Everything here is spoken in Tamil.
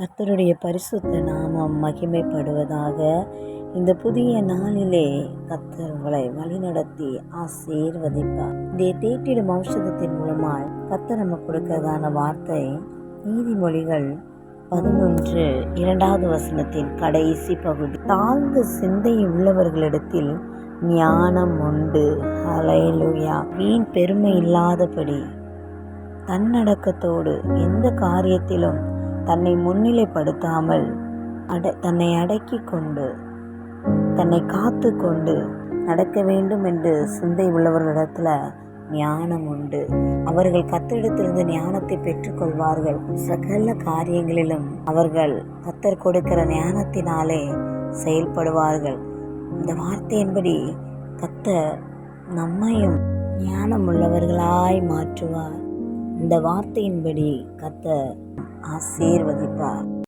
கர்த்தருடைய பரிசுத்த நாமம் மகிமைப்படுவதாக இந்த புதிய நாளிலே கர்த்தர் உங்களை வழிநடத்தி ஆசீர்வதிப்பார். இந்த தேட்டிடும் ஔஷதத்தின் மூலமாய் கர்த்தர் நமக்கு கொடுக்கிறதான வார்த்தை நீதிமொழிகள் பதினொன்று இரண்டாவது வசனத்தின் கடைசி பகுதி. தாழ்ந்த சிந்தை உள்ளவர்களிடத்தில் ஞானம் உண்டு. ஹalleluya. வீண் பெருமை இல்லாதபடி தன்னடக்கத்தோடு எந்த காரியத்திலும் தன்னை முன்னிலைப்படுத்தாமல் அட தன்னை அடக்கி கொண்டு தன்னை காத்து கொண்டு நடக்க வேண்டும் என்று சிந்தை உள்ளவர்களிடத்துல ஞானம் உண்டு. அவர்கள் கத்தரிடத்திலிருந்து ஞானத்தை பெற்றுக்கொள்வார்கள் சகல காரியங்களிலும் அவர்கள் கத்தர் கொடுக்கிற ஞானத்தினாலே செயல்படுவார்கள். இந்த வார்த்தையின்படி கத்தர் நம்மையும் ஞானம் உள்ளவர்களாய் மாற்றுவார். இந்த வார்த்தையின்படி கத்தர் ஆசீர்வதிப்பார்.